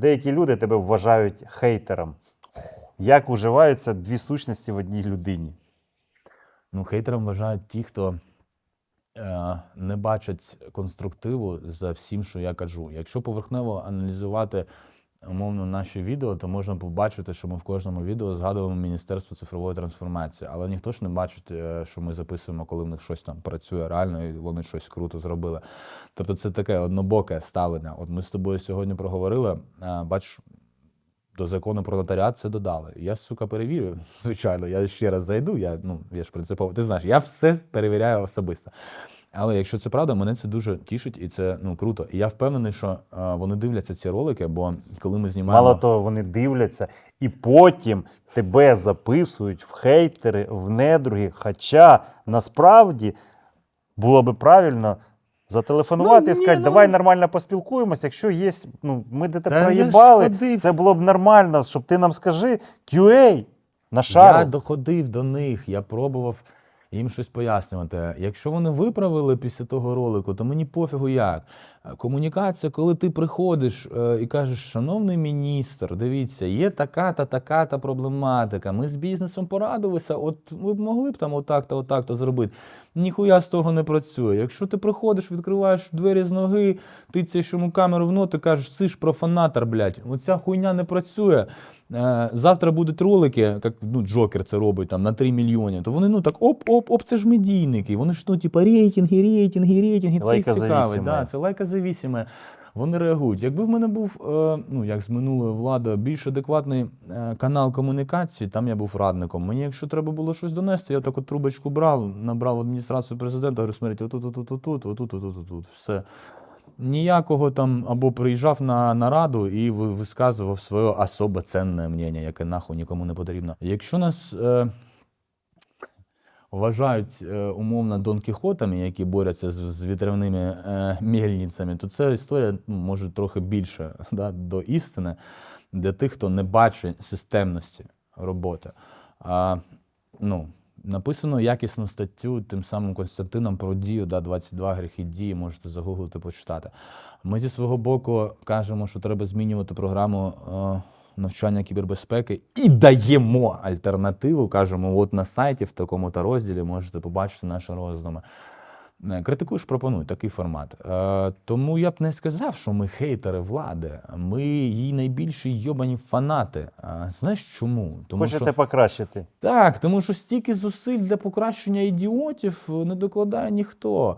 Деякі люди тебе вважають хейтером. Як уживаються дві сущності в одній людині? Ну, хейтером вважають ті, хто е, не бачать конструктиву за всім, що я кажу. Якщо поверхнево аналізувати умовно наші відео, то можна побачити, що ми в кожному відео згадуємо Міністерство цифрової трансформації, але ніхто ж не бачить, е, що ми записуємо, коли в них щось там працює реально, і вони щось круто зробили. Тобто це таке однобоке ставлення. От ми з тобою сьогодні проговорили. е, Бачиш, до закону про нотаріат це додали. Я, сука, перевірю. Звичайно, я ще раз зайду. Я, ну, я ж принципово. Ти знаєш, я все перевіряю особисто. Але якщо це правда, мене це дуже тішить і це ну круто. І я впевнений, що е, вони дивляться ці ролики, бо коли ми знімаємо. Мало того, вони дивляться і потім тебе записують в хейтери, в недруги. Хоча насправді було би правильно зателефонувати Ну, і ні, сказати, ну- давай нормально поспілкуємося. Якщо є, ну ми де те проїбали, це було б нормально, щоб ти нам скажи QA на Я доходив до них, я пробував їм щось пояснювати. Якщо вони виправили після того ролику, то мені пофігу як. Комунікація, коли ти приходиш е, і кажеш, шановний міністр, дивіться, є така-та, така-та проблематика. Ми з бізнесом порадилися, от ви б могли б там отак-то, отак-то зробити. Ніхуя з того не працює. Якщо ти приходиш, відкриваєш двері з ноги, тицяєш йому камеру в нот і кажеш, ти ж профанатор, блядь, оця хуйня не працює. Е, Завтра будуть ролики, як ну, Джокер це робить там на 3 мільйони, то вони ну так оп-оп-оп, це ж медійники. Вони ж ну, типа рейтинги, рейтинги, рейтинги. Це їх цікавить. Да, це лайкозавісіме. Вони реагують. Якби в мене був, е, ну як з минулої влади, більш адекватний е, канал комунікації, там я був радником. Мені, якщо треба було щось донести, я таку трубочку брав, набрав адміністрацію президента, говорю, смотрите, отут, отут, отут, отут, отут, отут, все. Ніякого там або приїжджав на нараду і висказував своє особо ценне мнення, яке нахуй нікому не потрібно. Якщо нас е, вважають е, умовно Дон Кіхотами, які борються з, з вітряними е, мельницями, то ця історія ну, може трохи більше да, до істини для тих, хто не бачить системності роботи. А, ну, написано якісну статтю тим самим Константином про дію, да, 22 гріхи дії, можете загуглити, почитати. Ми зі свого боку кажемо, що треба змінювати програму е, навчання кібербезпеки і даємо альтернативу. Кажемо, от на сайті в такому-то розділі можете побачити наші роздуми. Е, Критикуєш, пропонуй такий формат. Е, тому я б не сказав, що ми хейтери влади. Ми її найбільші йобані фанати. Е, знаєш чому? Тому Хочете що покращити. так, тому що стільки зусиль для покращення ідіотів не докладає ніхто.